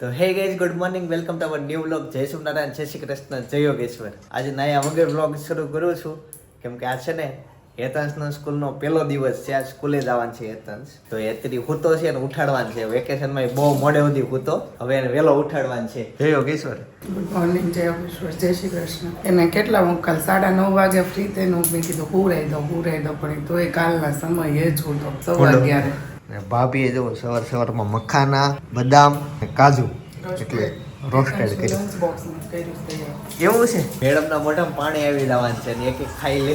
તો hey guys good morning welcome to our new vlog જય સોમનારાયણ જય શ્રી કૃષ્ણ જય યોગેશ્વર. આજે નયા વગર વ્લોગ શરૂ કરું છું. કેમ કે આ છે ને હેતાંશનો સ્કૂલનો પહેલો દિવસ છે. આ સ્કૂલે જવાનું છે હેતાંશ. તો હેતરી હૂતો છે ને ઉઠાડવાનું છે. વેકેશનમાં બહુ મોડે સુધી હૂતો. હવે એને વહેલો ઉઠાડવાનું છે. જય યોગેશ્વર. ગુડ મોર્નિંગ જય યોગેશ્વર જય શ્રી કૃષ્ણ. એને કેટલા હું કાલ સાડા નવ વાગે ફ્રી થઈને હું મેં કીધું દઉં હું રહી દઉં. પણ એ તોય કાલના સમય એ જ હતો. સવા અગિયારે. ભાભીએ જો સવાર સવારમાં મખાના બદામ કાજુ એટલે રોસ્ટેડ કર્યું એવું છે? મેડમના મોઢામાં પાણી આવી જવાનું છે ને એક એક ખાઈ લે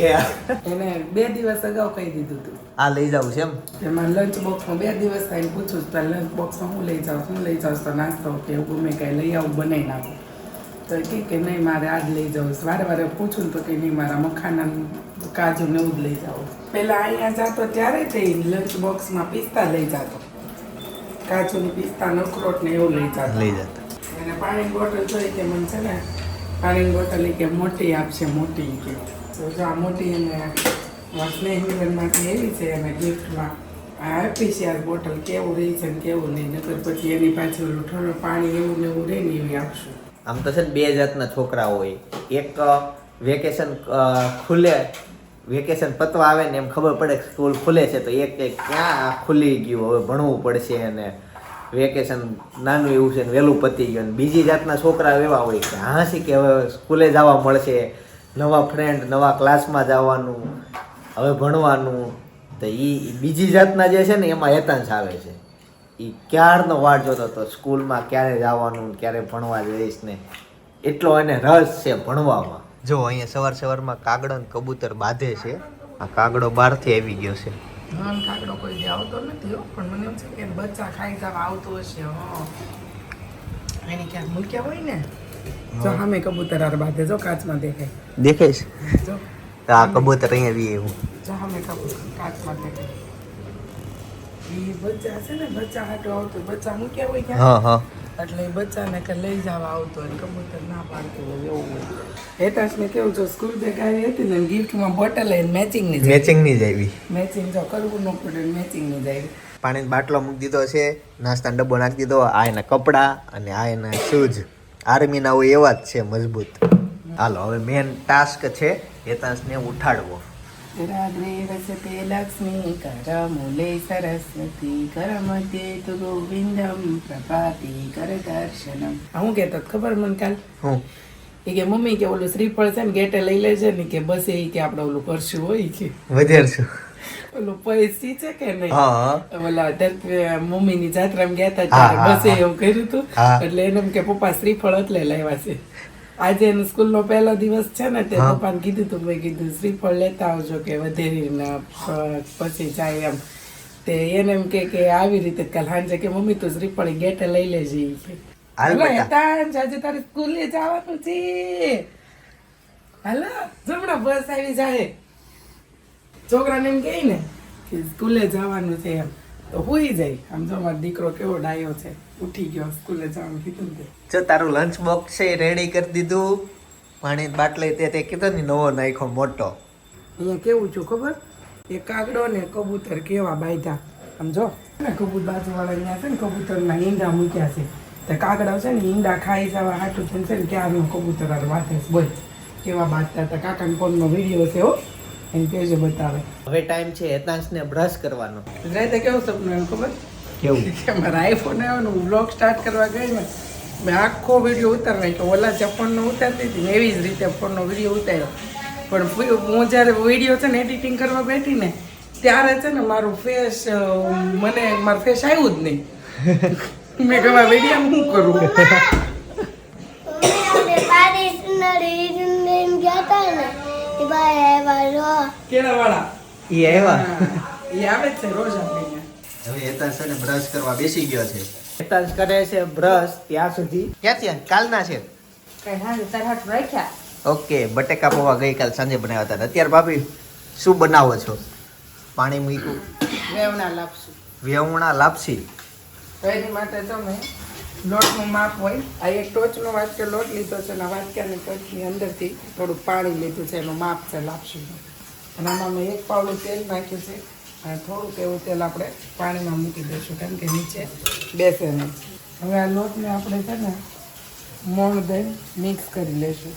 એને બે દિવસ અગાઉ કહી દીધું હતું આ લઈ જાવ છે એમ? એમાં લંચ બોક્સમાં બે દિવસ થઈને પૂછું તો લંચ બોક્સમાં હું લઈ જાઉં શું લઈ જાઉં તો નાસ્તો કે એવું ગમે કાંઈ લઈ આવું બનાવી નાખું. તો કે કે નહીં મારે આ જ લઈ જાઉં વારે વારે પૂછું ને તો કે નહીં મારા મખાના કાજુ ને એવું જ લઈ જાઉં પહેલાં અહીંયા જતો ત્યારે તે લંચ બોક્સમાં પિસ્તા લઈ જતો. કાજુ ને પિસ્તા નખરોટ ને એવું લઈ જતો. લઈ જતો. અને પાણીની બોટલ જોઈ કે મને છે ને પાણીની બોટલ કે મોટી આપશે મોટી કે. તો જો આ મોટી એને સ્નેહ મિલનમાંથી એવી છે અને ગિફ્ટમાં આપી છે આ બોટલ કેવું રહી છે ને કેવું નહીં નકર પછી એની પાછળ ઓલું પાણી એવું ને એવું રહે ને એવી આપશું. આમ તો છે ને બે જાતના છોકરા હોય. એક વેકેશન ખુલે વેકેશન પતવા આવે ને એમ ખબર પડે કે સ્કૂલ ખુલે છે, તો એક એક ક્યાં ખુલી ગયું, હવે ભણવું પડશે અને વેકેશન નાનું એવું છે ને વહેલું પતી ગયું બીજી જાતના છોકરા એવા હોય કે હા કે હવે સ્કૂલે જવા મળશે, નવા ફ્રેન્ડ નવા ક્લાસમાં જવાનું, હવે ભણવાનું, તો એ બીજી જાતના જે છે ને એમાં હેતાંશ આવે છે. એ ક્યારનો વાટ જોતો હતો? સ્કૂલમાં ક્યારે જવાનું ક્યારે ભણવા જઈશ ને? એટલો એને રસ છે ભણવામાં. જો અહીંયા સવાર સવારમાં કાગડો ને કબૂતર બાંધે છે. આ કાગડો બહારથી આવી ગયો છે. કાગડો કોઈ દી આવતો નથી પણ મને એમ છે કે બચ્ચા ખાઈ જવા આવતો હશે હં. એની ક્યાંક મૂક્યા હોય ને? જો સામે કબૂતર આર બાંધે જો કાચમાં દેખાય. દેખાય છે? તો આ કબૂતર અહીંયા આવી એવું જો સામે કબૂતર કાચમાં દેખાય. એ બચ્ચા છે ને બચ્ચા હાટો આવતો. બચ્ચા મૂક્યા હોય હા હા. એટલે એ બચ્ચાને કે લઈ જવા આવતો હોય કબૂતર ના પાડતું હોય એવું હોય. હેતાશને કેવું જો સ્કૂલ બેગ આવી હતી ને ગિફ્ટમાં બોટલ લઈને મેચિંગની મેચિંગની જ આવી. મેચિંગ જો કરવું ન પડે મેચિંગની જ આવી. પાણીનો બાટલો મૂકી દીધો છે નાસ્તાનો ડબ્બો નાખી દીધો આ એના કપડાં અને આ એના શૂઝ આર્મીના હોય એવા જ છે મજબૂત. હાલો હવે મેન ટાસ્ક છે હેતાંશને ઉઠાડવો. લક્ષ્મી કરમૂલે સરસ્વતી કરમતે તુ ગોવિંદમ પ્રભાતિ કર દર્શનમ હું કહેતો ખબર મને કાલ? હું? એ કે મમ્મી કે ઓલું શ્રીફળ છે ને ગેટે લઈ લેજે ને કે બસ એ કે આપણે ઓલું કરશું હોય કે. વધારશું. ઓલું પૈસી છે કે નહીં? હા. ઓલા દર મમ્મીની જાત્રામાં ગયા હતા બસે હા. એવું કર્યું હતું એટલે એને કે પપ્પા શ્રીફળ એટલે લાવ્યા છે. આજે એનો સ્કૂલનો પહેલો દિવસ છે ને તે. પપ્પાને કીધું તું મેં કીધું શ્રીફળ લેતા આવજો કે વધેરીને પછી જાય એમ. તે એને એમ કે કે આવી રીતે કાલ સાંજે કે મમ્મી તું શ્રીફળ ગેટે લઈ લેજે. કે. આજે તારે સ્કૂલે જવાનું છે. હાલો જમણા બસ આવી જાય છોકરાને એમ કે ને કે સ્કૂલે જવાનું છે એમ. તો હોઈ જાય. આમ જો મારો દીકરો કેવો ડાયો છે. ઉઠી ગયો સ્કૂલે જવાનું કીધું તે. જો તારું લંચ બોક્સ છે રેડી કરી દીધું. પાણી બાટલે તે તે કીધો ને નવો નાખ્યો મોટો. અહીંયા કેવું છું ખબર? એ કાગડો ને કબૂતર કેવા બાંધ્યા. આમ જો ને કબૂતર બાજુવાળા અહીંયા છે ને કબૂતરના ઈંડા મૂક્યા છે. તે કાગડા છે ને ઈંડા ખાઈ જવા હાટું થઈને છે ને ક્યારનો કબૂતર વાતે બોલ કેવા બાંધતા હતા? કાકાના ફોનનો વીડિયો છે હો. એને કેજો બતાવે? હવે ટાઈમ છે હેતાંશને બ્રશ કરવાનો. રાતે કેવું સપનું એમ ખબર? કેવું? કે મારા આઈફોન આવ્યો ને હું બ્લોગ સ્ટાર્ટ કરવા ગઈ ને મેં આખો વીડિયો ઉતાર નાખ્યો. ઓલા ફોનનો ઉતારતી હતી એવી જ રીતે ફોનનો વીડિયો ઉતાર્યો. પણ હું જ્યારે વીડિયો છે ને એડિટિંગ કરવા બેઠી ને ત્યારે છે ને મારું ફેસ મને મારું ફેસ આવ્યું જ નહીં. મેં કહેવા વીડિયો શું કરું? ગયા હતા ને કેળા વાળા એ આવ્યા? એ આવે છે રોજ આપણે હવે હેતાંશ છે ને બ્રશ કરવા બેસી ગયો છે. હેતાંશ કરે છે બ્રશ ત્યાં સુધી. ક્યાં કાલના છે. કઈ હા તરહટ રાખ્યા? ઓકે બટેકા પૌવા ગઈકાલ સાંજે બનાવ્યા હતા અત્યારે ભાભી શું બનાવો છો? પાણી મૂક્યું. વેવણા લાપસી. વેવણા લાપસી? તો એની માટે મેં લોટનું માપ હોય. આ એક ટોચનો વાટકો લોટ લીધો છે અને આ વાટકાની કટની અંદરથી થોડું પાણી લીધું છે. એનું માપ છે લાપસીનું અને આમાં મેં એક પાવડું તેલ નાખ્યું છે. અને થોડુંક એવું તેલ આપણે પાણીમાં મૂકી દઈશું કેમ કે નીચે બેસે નહીં. હવે આ લોટને આપણે છે ને મોણ દઈ મિક્સ કરી લેશું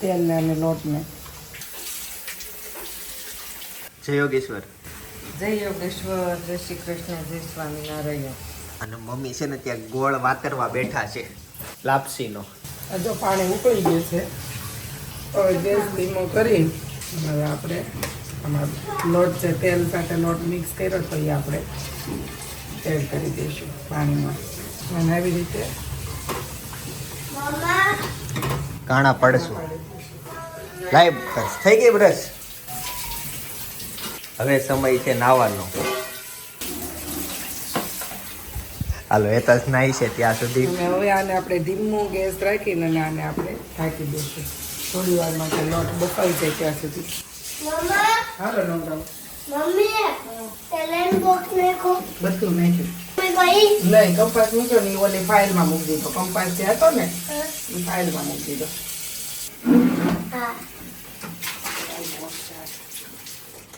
તેલને અને લોટને. જય યોગેશ્વર. જય યોગેશ્વર. જય શ્રી કૃષ્ણ. જય સ્વામિનારાયણ. અને મમ્મી છે ને ત્યાં ગોળ વાતરવા બેઠા છે. લાપસીનો. જો પાણી ઉકળી ગયું છે. હવે ગેસ ધીમો કરી હવે આપણે આમાં લોટ છે તેલ સાથે લોટ મિક્સ કર્યો તો એ આપણે એડ કરી દઈશું પાણીમાં. અને આવી રીતે કાણા પડશું. લાઈવ થઈ ગઈ બ્રશ. હવે સમય છે નાવાનો. હાલો એ તો નાઈ છે ત્યાં સુધી. અને હવે આને આપણે ધીમું ગેસ રાખીને અને આને આપણે ઢાંકી દઈશું. થોડી વાર માટે લોટ બફાઈ જાય ત્યાં સુધી. મમ્મા? હાલો બધું નાખ્યું. નહીં કંપાસ મૂક્યો ને ઓલી ફાઇલમાં મૂકી દીધો. કંપાસ જે હતો ને એ ફાઇલમાં મૂકી દીધો. હા.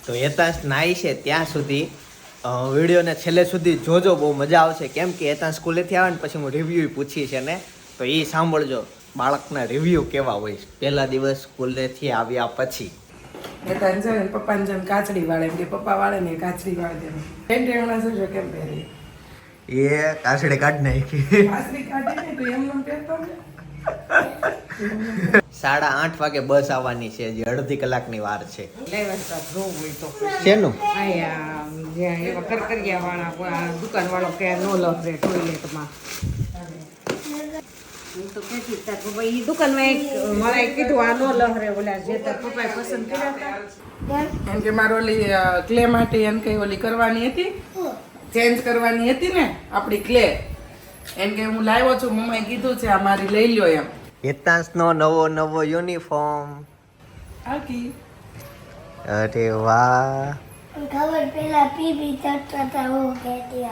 તો એતાંશ નાઈ છે ત્યાં સુધી. વિડીયોને છેલ્લે સુધી જોજો બહુ મજા આવશે. કેમ કે એતાંશ સ્કૂલેથી આવે ને પછી હું રિવ્યૂ પૂછી છે ને તો એ સાંભળજો બાળકના રિવ્યૂ કેવા હોય. પહેલા દિવસ સ્કૂલેથી આવ્યા પછી. એ તાન છે ને પપ્પાને જેમ કાચડી વાળે એમ કે પપ્પા વાળે ને કાચડી વાળે દેમ એમ હમણાં શું છે કેમ પહેરી. એ કાચડી કાઢ નાખી. કાચડી કાઢી ને તો એમ પહેરતો ને સાડા આઠ વાગે બસ આવવાની છે હજી અડધી કલાકની વાર છે. શેનું? દુકાન વાળો કે નો લખે ટોયલેટમાં ક્લે માટે એમ કઈ ઓલી કરવાની હતી ચેન્જ કરવાની હતી ને, આપણી ક્લે એમ કે હું લાવ્યો છું, મમ્માએ કીધું છે, આ મારી લઈ લ્યો એમ. હેતાંશનો નવો નવો યુનિફોર્મ. આકી. અરે વાહ. ખબર પેલા પીપી ચડતા હતા હું કહેતી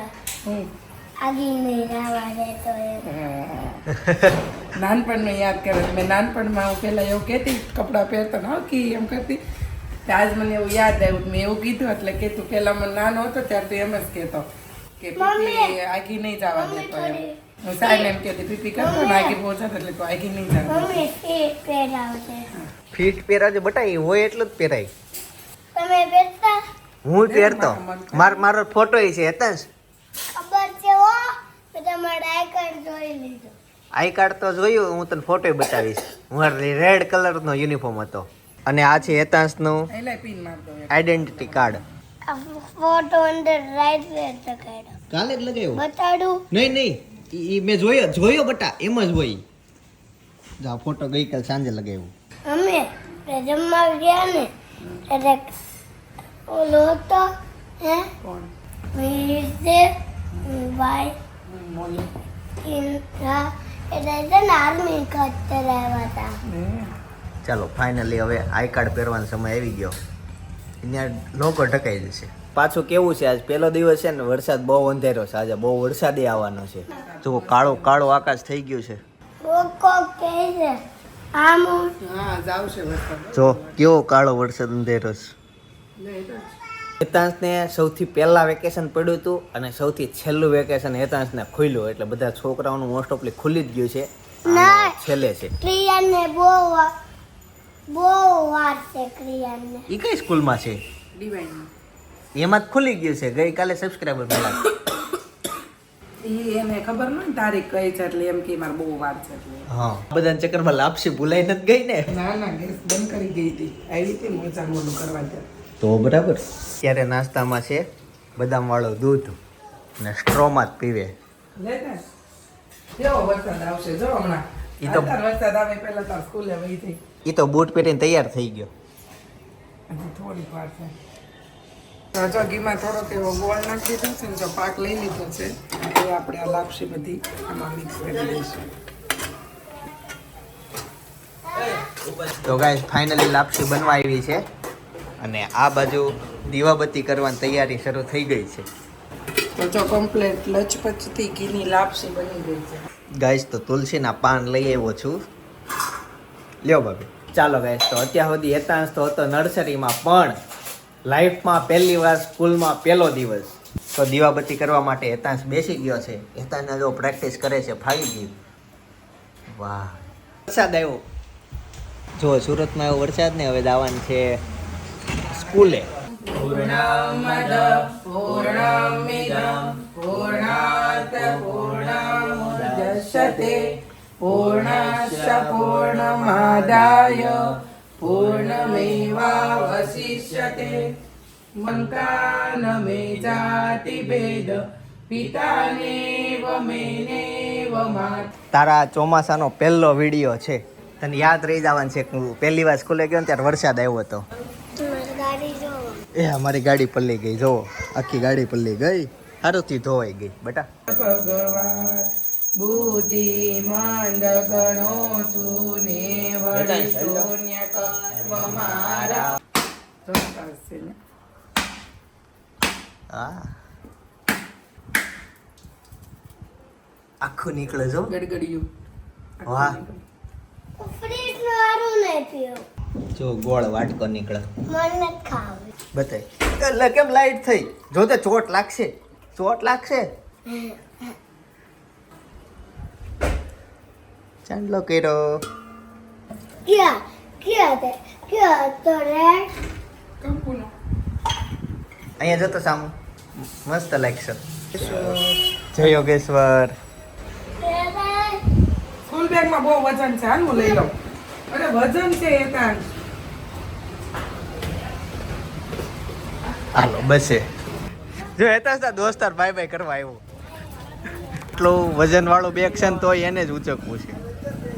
આગી નહીં રાવા દેતો એમ. યાદ કરે મેં નાનપણમાં હું પહેલાં એવું કહેતી કપડાં પહેરતો ને એમ કરતી તો આજ મને એવું યાદ આવ્યું મેં એવું કીધું એટલે કે તું પહેલાં મને નાનો હતો ત્યારે તું એમ જ કહેતો કે પીપી આગી નહીં જવા દેતો એમ. સાહેબ એમ કહેતી પીપી કરતો ને આગી એટલે તું આગી નહીં જવા મમ્મી ફીટ પહેરાવશે ફીટ પહેરાજો બટા એ હોય એટલું જ પહેરાય. તમે પહેરતા? હું પહેરતો. માર મારો ફોટો છે હેતાંશ ખબર છે હો? તમારો આઈ કાર્ડ જોઈ લીધું. આઈ કાર્ડ તો જોયું હું તને ફોટો બતાવીશ. હું રેડ કલરનો યુનિફોર્મ હતો. અને આ છે હેતાંશનું. Identity card. ફોટો અંદર રાઈટ સાઈડ કાલે જ લગાવ્યો. બતાડું. નહીં નહીં. ઈ મેં જોયો જોયો બટા એમ જ હોય. જા ફોટો ગઈકાલ સાંજે લગાવ્યો. અમે જમવા ગયા ને એટલે ઓલો હતો હે? કોણ? બાય ભાઈ. ઇન્દ્રા એટલે છે ને આર્મી ખાતર આવ્યા હતા. ચાલો ફાઇનલી હવે આઈ કાર્ડ પહેરવાનો સમય આવી ગયો. અહીંયા લોકો ઢકાઈ જશે. પાછું કેવું છે? આજ પહેલો દિવસ છે ને વરસાદ બહુ અંધેરો છે. આજે બહુ વરસાદી આવવાનો છે. જો કાળો કાળો આકાશ થઈ ગયું છે. જો કેવો કાળો વરસાદ અંધેરો છે. હેતાંશને સૌથી પહેલાં વેકેશન પડ્યું હતું અને સૌથી છેલ્લું વેકેશન હેતાંશને ખુલ્યું. એટલે બધા છોકરાઓનું મોસ્ટ ઓફલી ખુલી જ ગયું છે. છેલ્લે છે. ક્રિયાને બહુ બહુ વાર છે ક્રિયાને એ કઈ સ્કૂલમાં છે? ડિવાઇન એમાં જ ખુલી ગયું છે. ગઈકાલે સબસ્ક્રાઈબર મળ્યા એને ખબર ન તારીખ કઈ છે એટલે એમ કે મારે બહુ વાર છે એટલે. હા. બધાના ચક્કરમાં લાપસી ભૂલાઈ નથી ગઈ ને? ના ના ગેસ બંધ કરી ગઈ હતી. આવી હતી મોચા મોડું કરવા ત્યાં તો બરાબર. ત્યારે નાસ્તામાં છે બદામ વાળું દૂધ ને સ્ટ્રોમાં જ પીવે. કેવો વરસાદ આવશે જો હમણાં? ઈ તો- વરસાદ આવે પહેલા તાર સ્કૂલે વહી થઈ. એ તો બૂટ પહેરીને તૈયાર થઈ ગયો. થોડીક વાર છે. તો ઘીમાં થોડોક એવો ગોળ નાખી દીધો છે ને જો પાક લઈ લીધો છે એ આપણે આ લાપસી બધી આમાં મિક્સ કરી દઈશું તો ગાઈસ ફાઇનલી લાપસી બનવા આવી છે અને આ બાજુ દીવાબત્તી કરવાની તૈયારી શરૂ થઈ ગઈ છે. તો જો કમ્પ્લેટ લચપચતી ઘીની લાપસી બની ગઈ છે. ગાઈસ તો તુલસીના પાન લઈ આવ્યો છું. લ્યો ભાભી ચાલો ગાઈસ તો અત્યાર સુધી હેતાંશ તો હતો નર્સરીમાં પણ લાઈફમાં પહેલી વાર સ્કૂલમાં પહેલો દિવસ. તો દીવાબત્તી કરવા માટે હેતાંશ બેસી ગયો છે. હેતાંશને જો પ્રેક્ટિસ કરે છે, ફાવી ગયું. વાહ. વરસાદ આવ્યો. જો સુરતમાં આવ્યો વરસાદ ને હવે દાવાની છે સ્કૂલે. પૂર્ણમદ પૂર્ણમિદં પૂર્ણાત પૂર્ણમુદચ્યતે પૂર્ણસ્ય, પૂર્ણમાદાય. પિતાનેવ મેનેવ માતા તારા ચોમાસાનો પહેલો વીડિયો છે. તને યાદ રહી જવાનું છે કે હું પહેલી વાર સ્કૂલે ગયો ને ત્યારે વરસાદ આવ્યો હતો. મારી ગાડી જો. એ અમારી ગાડી પલ્લી ગઈ જો આખી ગાડી પલ્લી ગઈ સારુંથી ધોવાઈ ગઈ બેટા. ભગવાન બુદ્ધિમંદ ગણો છું ને વળી શૂન્ય કર્મ મારા. આખું નીકળે જો ગડગડિયું. વાહ. જો ગોળ વાટકો નીકળે. મને ખાવું. બતાય. એટલે કેમ લાઈટ થઈ? જો તે ચોટ લાગશે. ચોટ લાગશે? ચાંદલો કર્યો ક્યાં ક્યાં તે ક્યાં તો રેડ કંકુનો અહીંયા જતો સામુ મસ્ત લાગશે જય યોગેશ્વર સ્કૂલ બેગમાં બહુ વજન છે હાલ હું લઈ લઉં. અરે વજન છે એકાંત હાલો બસે. જો હેતા હતા દોસ્તાર બાય બાય કરવા આવ્યો. એટલું વજન વાળું બેગ છે ને તોય એને જ ઉચકવું છે.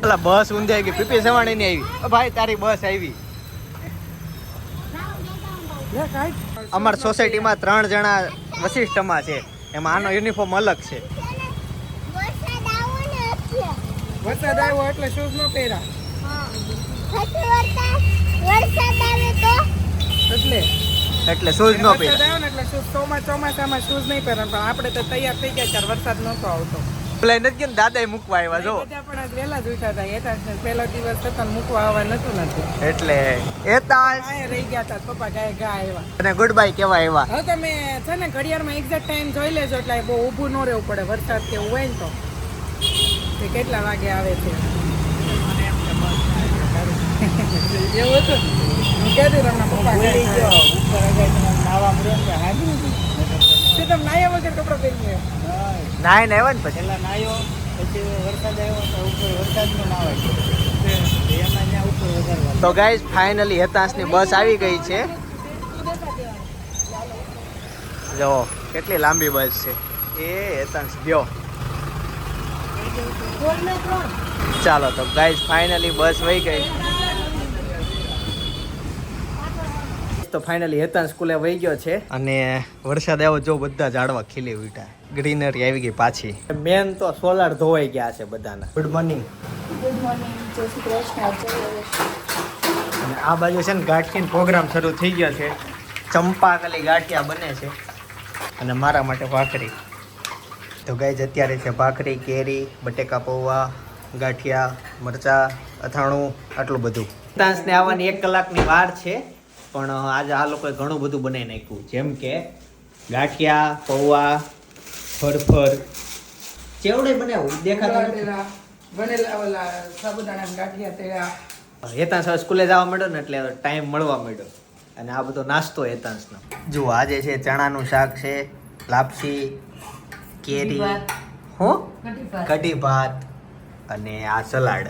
પેલા બસ ઊંધાઈ ગઈ પીપી સવાણી ની આવી. ભાઈ તારી બસ આવી. અમાર સોસાયટીમાં ત્રણ જણા વશિષ્ઠમાં છે. એમાં આનો યુનિફોર્મ અલગ છે. વરસાદ આવ્યો એટલે શૂઝ ન તો એટલે? એટલે શૂઝ ન પહેરે એટલે ચોમાસામાં શૂઝ નહીં પહેરવાનું પણ આપણે તો તૈયાર થઈ ગયા ત્યારે વરસાદ નહોતો આવતો. પેલા નથી કેમ દાદા મૂકવા આવ્યા જો. વહેલા જ ઉઠ્યા હતા એકાંતને પહેલો દિવસ ને મૂકવા આવવા નતું નથી એટલે એતા રહી ગયા હતા પપ્પા ગાય ગા આવ્યા અને ગુડ બાય કેવા આવ્યા. હવે તમે છે ને ઘડિયાળમાં એક્ઝેક્ટ ટાઈમ જોઈ લેજો એટલે બહુ ઊભું ન રહેવું પડે વરસાદ કે એવું હોય ને તો. કે કેટલા વાગે આવે છે? એવું હતું હું કહેતી રમણા પપ્પા ગાય ગા તે તમે નાયા વગર કપડાં પહેરીને નાય ને આવ્યા ને પછી? પેલા નાયો પછી વરસાદ આવ્યો તો ગાઈઝ ફાઇનલી હેતાંશની બસ આવી ગઈ છે. જો કેટલી લાંબી બસ છે. એ હેતાંશ ગયો. ચાલો તો ગાઈઝ ફાઇનલી બસ વહી ગઈ. તો ફાઇનલી હેતાન સ્કૂલે વહી ગયો છે. અને વરસાદ આવ્યો જો બધા ઝાડવા ખીલી ઉઠા ગ્રીનરી આવી ગઈ પાછી. મેન તો સોલાર ધોવાઈ ગયા છે બધાના. ગુડ મોર્નિંગ અને આ બાજુ છે ને ગાંઠિયાનો પ્રોગ્રામ શરૂ થઈ ગયો છે. ચંપાકલી ગાંઠિયા બને છે. અને મારા માટે ભાખરી. તો ગાય અત્યારે છે ભાખરી કેરી બટેકા પૌવા ગાંઠિયા મરચા અથાણું આટલું બધું. ડાન્સને આવવાની એક કલાકની વાર છે. પણ આજે આ લોકોએ ઘણું બધું બનાવી નાખ્યું. જેમ કે ગાંઠિયા પૌવા ફરફર. ચેવડે બનાવ્યું? દેખાતા વનેલા સાબુદાણા ગાંઠિયા હેતાંશ સ્કૂલે જવા માંડ્યો ને એટલે ટાઈમ મળવા માંડ્યો અને આ બધો નાસ્તો હેતાંશનો. જુઓ આજે છે ચણાનું શાક છે લાપસી કેરી. હું? કઢી ભાત. અને આ સલાડ.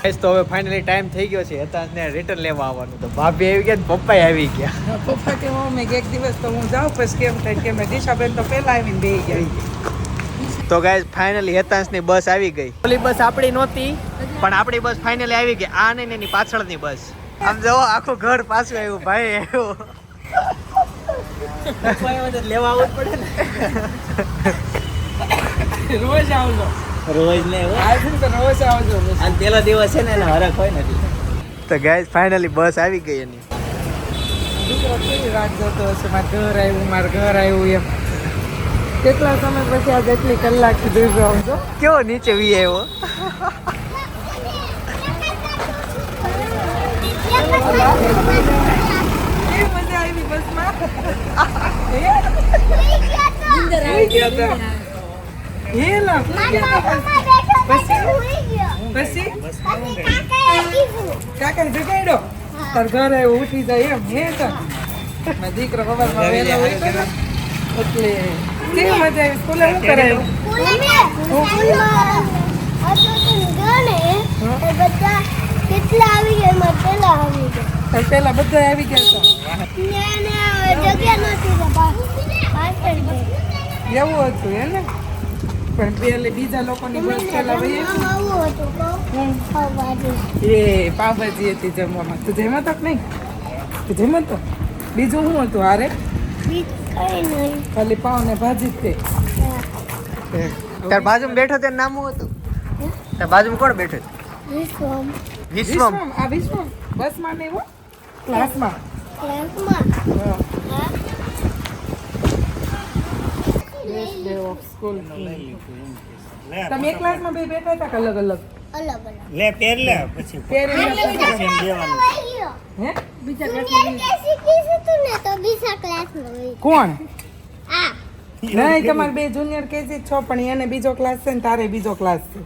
તો હવે ફાઇનલી ટાઈમ થઈ ગયો છે. હેતાંશને રિટર્ન લેવા આવવાનું. તો ભાભી આવી ગયા ને પપ્પાએ આવી ગયા. પપ્પા કે મમ્મી કે એક દિવસ તો હું જાઉં પછી કેમ થાય કે મેં દિશાબેન તો પહેલા આવીને બેહી ગયા. તો ગાય ફાઇનલી હેતાંશની બસ આવી ગઈ. ઓલી બસ આપણી નહોતી પણ આપણી બસ ફાઇનલી આવી ગઈ. આ નહીં ને એની પાછળની બસ. આમ જો આખું ઘર પાછું આવ્યું ભાઈ આવ્યું લેવા આવવું જ પડે ને. રોજ આવજો. રોજ ને રોજ આવજો અને પેલો દિવસ છે ને એને હરખ હોય ને તો ગાઈઝ ફાઇનલી બસ આવી ગઈ એની. રાત જોતો હશે? મારે ઘર આવ્યું મારે ઘર આવ્યું એમ. કેટલા સમય પછી આ જેટલી કલાક સુધી આવજો કેવો નીચે વી આવ્યો? મજા આવી બસમાં? હે લા. પછી? પછી કાકાએ કીધું. કાકા જગાડ્યો. તાર ઘરે ઉઠી જાય એમ હે તો. દીકરો સવારમાં વેલો હોય એટલે કેવી મજા આવી? સ્કૂલે શું કરાયું પેલા આવી ગયા તાર બધા આવી ગયા હતા એને. એવું હતું હે ને? પણ પેલે બીજા લોકોની બસ. ખાવાનું. એ પાવભાજી હતી જમવામાં. તું જેમ તક કે નહીં? તું જેમ તો? બીજું શું હતું હારે? બીજું ખાલી પાવ ને ભાજી જ તે. તાર બાજુમાં બેઠો તે નામ હતું? તાર બાજુમાં કોણ બેઠો વિશ્વમ. વિશ્વમ. આ વિશ્વમ? બસમાં નહીં હો? ક્લાસમાં? ક્લાસમાં? હા. Best day of school. તમે એક ક્લાસમાં બે બેઠા હતા અલગ અલગ અલગ? અલગ લે પેર લે પછી પહેરીને પછી દેવાનું હે? બીજા ક્લાસમાં કેસી કીધું તું ને તો બીજા ક્લાસમાં કોણ? આ. નહીં તમારે બે જુનિયર કેજી જ છો પણ એને બીજો ક્લાસ છે ને તારે બીજો ક્લાસ છે.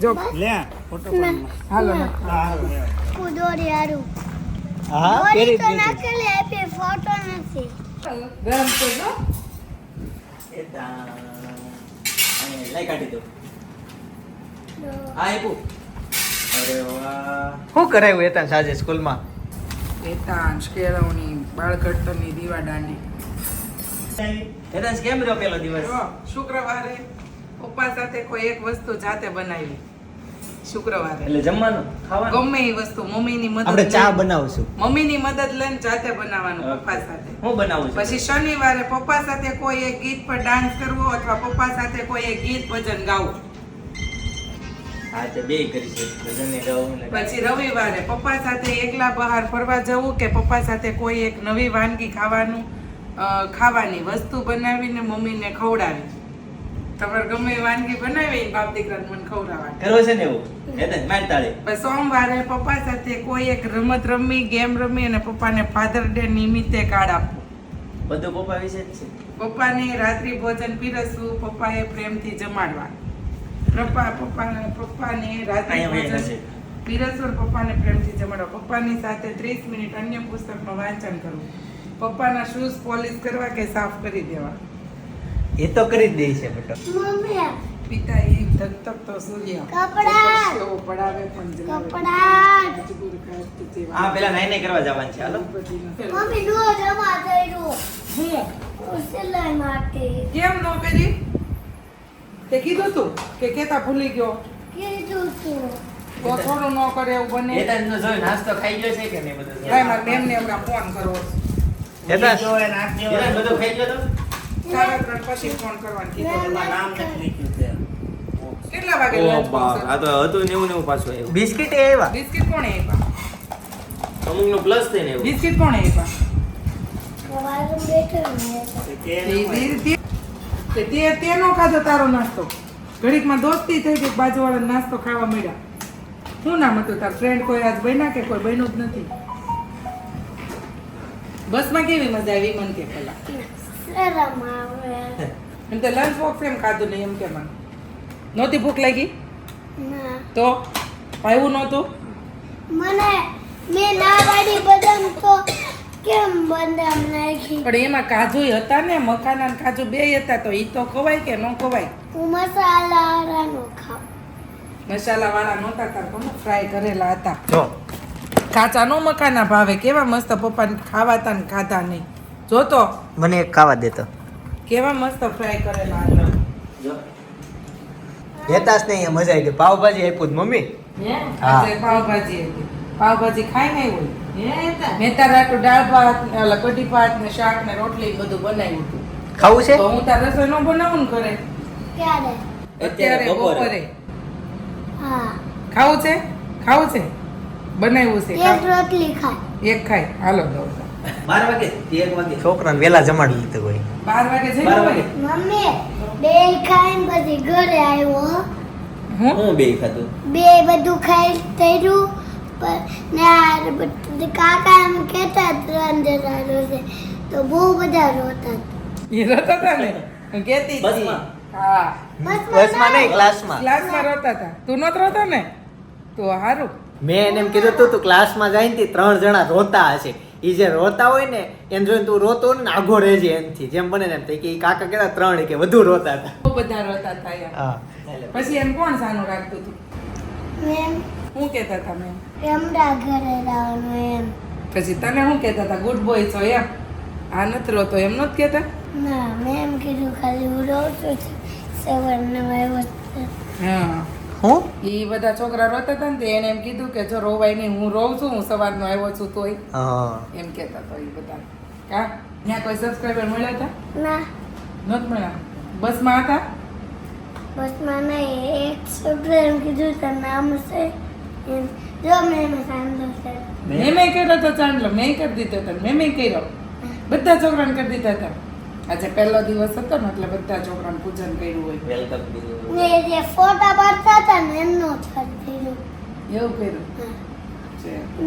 જો. લે ફોટો પાડ. હાલો ને. હા કુદોરી આરુ હા પેરી તો નાખેલી આપી ફોટો નથી. ગરમ છે જો. લઈ કાઢી દો. આ આપ્યું અરે વાહ. શું કરાયું એતા સાંજે સ્કૂલમાં? વેતાંશ કેળવણી બાળ ઘડતરની દીવા દાંડી. એતા કેમ રહ્યો પેલો દિવસ? શુક્રવારે પપ્પા સાથે કોઈ એક વસ્તુ જાતે બનાવી. શુક્રવારે. એટલે જમવાનું? ખાવાનું? ગમે એ વસ્તુ મમ્મીની મદદ આપણે ચા બનાવશું. મમ્મીની મદદ લઈને જાતે બનાવવાનું પપ્પા સાથે. હું બનાવું છું? પછી શનિવારે પપ્પા સાથે કોઈ એક ગીત પર ડાન્સ કરવો અથવા પપ્પા સાથે કોઈ એક ગીત ભજન ગાવું. હા તે બે કરીશું ભજનને ગાવું પછી રવિવારે પપ્પા સાથે એકલા બહાર ફરવા જવું કે પપ્પા સાથે કોઈ એક નવી વાનગી ખાવાનું ખાવાની વસ્તુ બનાવીને મમ્મીને ખવડાવી. તમારે ગમે વાનગી બનાવી બાપ દીકરાને મને ખવડાવવા કરો છે ને એવું? એતા માર તાળી. સોમવારે પપ્પા સાથે કોઈ એક રમત રમી ગેમ રમી અને પપ્પાને ફાધર ડે નિમિત્તે કાર્ડ આપો બધું પપ્પા વિશે જ છે. પપ્પાને રાત્રિ ભોજન પીરસવું પપ્પાએ પ્રેમથી જમાડવા પપ્પા પપ્પાને પપ્પાને રાત્રિ ભોજન. પીરસવું પપ્પાને પ્રેમથી જમાડવા. પપ્પાની સાથે ત્રીસ મિનિટ અન્ય પુસ્તકનું વાંચન કરવું. પપ્પાના શૂઝ પોલિશ કરવા કે સાફ કરી દેવા. એ તો કરી જ દે છે બેટો. પિતા એ ધક તો સૂર્ય કપડા. પરસેવો પડાવે પણ કપડા. આ પેલા નાઈ નાઈ કરવા જવાનું છે હાલો. મમ્મી નો જમા કર્યું હે? ઉસલાઈ માટે કેમ નો પેલી તે કીધું તું કે કેતા ભૂલી ગયો. કીધું તું. ન કરે એવું બને. જોઈ નાસ્તો ખાઈ ગયો છે કે નહીં બધું? ભાઈ મારા બેનને હમણાં ફોન કરો જો એ બધું ખાઈ ગયો તો? સાડા ત્રણ પછી ફોન કરવાનું. કીધું એમાં નામ નથી લખ્યું છે કેટલા વાગે lunch box આ તો હતું નેવું નેવું પાછું આવ્યું બિસ્કિટ એ આવ્યા. બિસ્કિટ કોણે આપ્યા? અમુકનું પ્લસ થઈને આવ્યું બિસ્કિટ કોણે આપ્યા? સવારે બેઠો ને તે. કે તે- તે- તે- તે તે નો ખાધો તારો નાસ્તો. ઘડીકમાં દોસ્તી થઈ ગઈ બાજુવાળા નાસ્તો ખાવા મળ્યા. શું નામ હતું તાર? ફ્રેન્ડ કોઈ આજ બન્યા કે કોઈ બન્યું જ નથી? બસમાં કેવી મજા આવી મન કે પેલા શરમ આવે એમ તો લંચ બોક્સ એમ ખાધું નહીં એમ કે મને. નહોતી ભૂખ લાગી? ના. તો? પાયું નહોતું? મને મેં ના પાડી બદામ તો કેમ બદામ નાખી? પણ એમાં કાજુ હતા ને મખાના ને કાજુ બે હતા તો ઈ તો ખવાય કે ન ખવાય? હું મસાલા વાળાનો ખાવ મસાલા વાળા નહોતા તાર કોને ફ્રાય કરેલા હતા. જો. કાચા નો મખાના ભાવે કેવા મસ્ત પપ્પાને ખાવાતા ને ખાતા નહીં. જોતો મને એક ખાવા દેતો કેવા મસ્ત ફ્રાય કરેલા હતા. હેતાશ ને અહીંયા મજા આવી ગઈ. પાવભાજી આપ્યું મમ્મી? હા. પાવભાજી પાવભાજી ખાઈ નહીં હોય મેં તાર દાળ ભાત ઓલા કઢી ભાત ને શાક ને રોટલી બધું બનાવ્યું હતું. ખાવું છે? તો હું તાર રસોઈ નો બનાવું ને ઘરે? ક્યારે? અત્યારે બપોરે. હા. ખાવું છે? ખાવું છે? બનાવ્યું છે? એક? રોટલી ખાય. એક ખાય. હાલો દઉં. બાર વાગે? એક વાગે. છોકરાને વેલા જમાડી લીધો કોઈ બાર વાગે છે બાર વાગે. મમ્મી બે ખાઈને પછી ઘરે આવ્યો હું. હું? બે ખાધું? બે બધું ખાઈ થયું પણ ના કાકા એમ કહેતા ત્રણ જણા રોશે તો બહુ બધા રોતા. એ રોતા હતા ને? હું કહેતી હતી. બસમાં? હા. બસમાં નહીં ક્લાસમાં. ક્લાસમાં રોતા હતા તું નતો રોતો ને? તો સારું મેં એને એમ કીધું તું તું ક્લાસમાં જાય ને ત્રણ જણા રોતા હશે. એ જે રોતા હોય ને એમ જોઈને તું રોતો ને આગો રહેજે એનથી. જેમ બને એમ થઈ કે કાકા કેટલા ત્રણ કે વધુ રોતા હતા. બહુ બધા રોતા હતા હા. પછી એમ કોણ સાનું રાખતું હતું? મેમ. હું કહેતા હતા મેમ? રમડા ઘરે લાવવાનું એમ. પછી તને શું કહેતા હતા? ગુડ બોય છો એમ. આ નથી રોતો એમ નથી કહેતા? ના મેં એમ કીધું ખાલી હું રોતો છું. સવારના આવ્યો છે. હા. હું? એ બધા છોકરા રોતા હતા ને તે એને એમ કીધું કે જો રોવાય નહીં હું રોઉં છું હું સવારનો આવ્યો છું તોય. હા. એમ કહેતા તો એ બધા. કા? ત્યાં કોઈ સબસ્ક્રાઈબર મળ્યા હતા? ના. નથી મળ્યા? બસમાં હતા? બસમાં નહીં એક એમ કીધું તારું નામ છે એમ જો મેં સાંભળ્યું છે. મેં મેં કર્યો તો ચાંદલો મેં કરી દીધો હતો મેં મેં કર્યો. બધા છોકરાને કરી દીધા હતા. આજે પહેલો દિવસ હતો ને એટલે બધા છોકરાને પૂજન કર્યું હોય. વેલકમ કીધું ને જે ફોટા પાડતા હતા ને એમનો દીધું એવું કર્યું?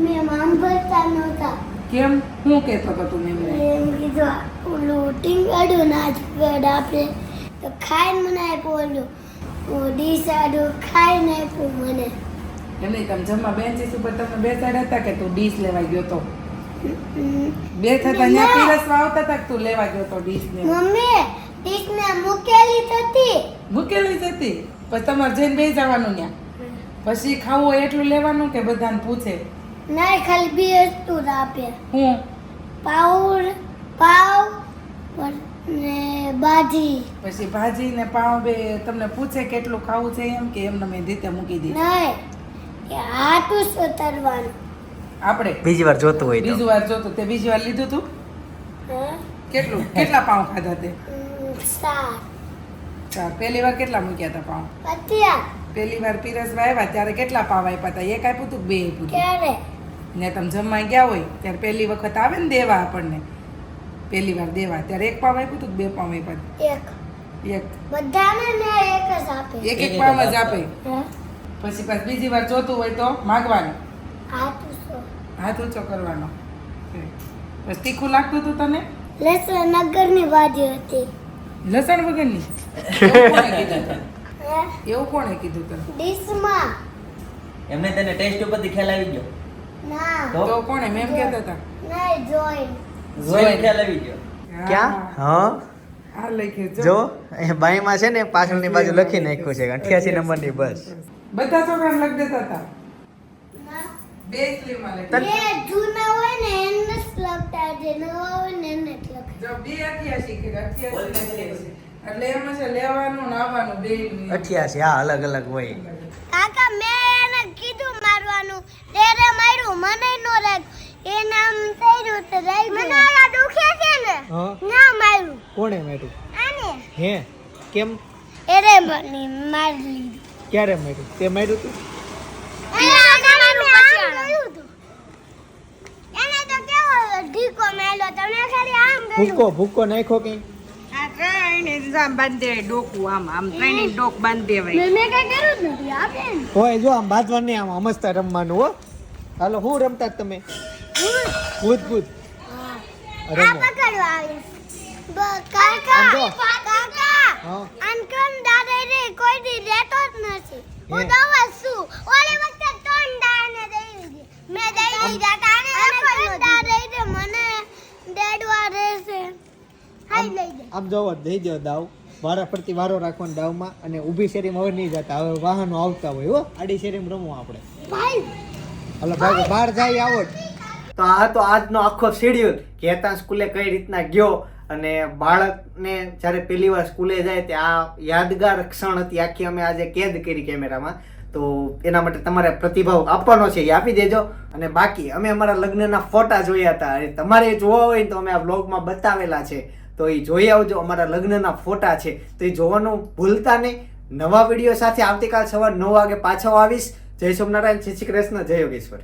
મેં સાંભળતા નહોતા. કેમ? હું કહેતો હતો તું મેં એમ કીધું આ ઓલું ટીંગાડું ના જ આપણે તો ખાઈને મને આપ્યું ઓલું. હું ડીશ આડું ખાઈને આપ્યું મને. એમ નહીં તમે જમવા બેન્ચીસ ઉપર તમે બેસાડ્યા હતા કે તું ડીશ લેવા ગયો તો. બે થતા ત્યાં પીરસવા આવતા તક તું લેવા ગયો તો ડીશ ને મમ્મી ડીશને મૂકેલી તો હતી. મૂકેલી હતી? પછી તમારે જઈને બે જવાનું ત્યાં? પછી ખાવું હોય એટલું લેવાનું કે બધાને પૂછે? ના ખાલી બે વસ્તુ રાપે આપે. હું? પાઉર પાવ ને ભાજી. પછી ભાજી ને પાઉં બે તમને પૂછે કેટલું ખાવું છે એમ કે એમને મેં રીતે મૂકી દીધી. નહીં એ હાટું સુતરવાનું આપણે? બીજી વાર જોતું હોય બીજી વાર જોતું તે બીજી વાર લીધું તું? કેટલું? કેટલા પાઉં ખાધા તે? ચાર. પહેલી વાર કેટલા મૂક્યા હતા પાવ અત્યાર પહેલી વાર પીરસવા આવ્યા ત્યારે કેટલા પાવ આપ્યા હતા? એક આપ્યું હતું બે આપ્યું ને તમે જમવા ગયા હોય ત્યારે પહેલી વખત આવે ને દેવા આપણને. પહેલી વાર દેવા ત્યારે એક પાવ આપ્યું હતું બે પાવ આપ્યા એક હતા? એક. બધાને ને એક જ આપે. એક એક પાવ જ આપે. હે? પછી પાછું બીજી વાર જોતું હોય તો માગવાનું. હાથ ઊંચો કરવાનો. બસ તીખું લાગતું હતું તને? લસણ નગરની ભાજી હતી. લસણ વગરની? એવું કોણે કીધું તને? એવું કોણે કીધું તને? ડીશમાં. એમને તને ટેસ્ટ ઉપરથી ખ્યાલ આવી ગયો? ના. તો? કોણે? મેમ કહેતા હતા. નહીં જોઈ જોઈન. ખ્યાલ આવી ગયો. ક્યાં? હા. લખ્યું જો એ બાઈમાં છે ને પાછળની બાજુ લખી નાખ્યું છે. અઠ્યાસી. નંબરની બસ. બધા છોકરાને લખ દેતા હતા. બે સ્લીવમાં લખ્યું જૂના હોય ને એને લખતા જે નવા હોય ને એને લખતા જો બે અઠ્યાસી કે અઠ્યાસી એટલે એમ છે લેવાનું ને આવવાનું બે અઠ્યાસી હા અલગ અલગ હોય. કાકા મેં એને કીધું મારવાનું. ત્યારે માર્યું મને નો રાખ એ નામ થયું તો રાખ મને આ દુખે છે ને ના માર્યું. કોણે માર્યું? આને. હે કેમ? એરે મને મારી લીધું. ક્યારે માર્યું? તે માર્યું તું એને આમ કર્યું હતું. એને તો કેવો ઢીકો મેલો તમે ખાલી આમ કર્યું ભૂકો ભૂકો નાખ્યો કઈ આ ત્રણે આમ બાંધી દેવાય ડોકું આમ આમ ત્રણેય ડોક બાંધી દેવાય મેં મેં કઈ કર્યું જ ભૂકો આપે ને હોય જો આમ બાંધવાનું નહીં આમ અમસ્તા રમવાનું હો. હાલો હું રમતા તમે? ભૂત ભૂત. અનકન દાદા કોઈ દી રહેતો જ નથી. હું દવા છું. ઓલી વખતે ત્રણ દાને દઈ દીધી મેં દઈ દીધા તાને અનકન દાદા રે મને દેડવા રહેશે હાઈ લઈ દે આમ જોવો દઈ દો દાવ. વારા ફરતી વારો રાખવાનો દાવમાં અને ઊભી શેરીમાં હવે નહીં જતા. હવે વાહનો આવતા હોય હો. આડી શેરીમાં રમવું આપણે. ભાઈ. હલો ભાઈ બહાર જાય આવડ તો આ તો આજનો આખો શેડ્યુલ કે હેતા સ્કૂલે કઈ રીતના ગયો અને બાળકને જ્યારે પહેલી વાર સ્કૂલે જાય તે આ યાદગાર ક્ષણ હતી આખી અમે આજે કેદ કરી કેમેરામાં. તો એના માટે તમારે પ્રતિભાવ આપવાનો છે એ આપી દેજો. અને બાકી અમે અમારા લગ્નના ફોટા જોયા હતા. અને તમારે જોવા હોય તો અમે આ બ્લોગમાં બતાવેલા છે. તો એ જોઈ આવજો, અમારા લગ્નના ફોટા છે. તો એ જોવાનું ભૂલતા નહીં. નવા વીડિયો સાથે આવતીકાલ સવાર નવ વાગે પાછો આવીશ. જય સોમનારાયણ શ્રી શ્રી કૃષ્ણ, જય યોગેશ્વર.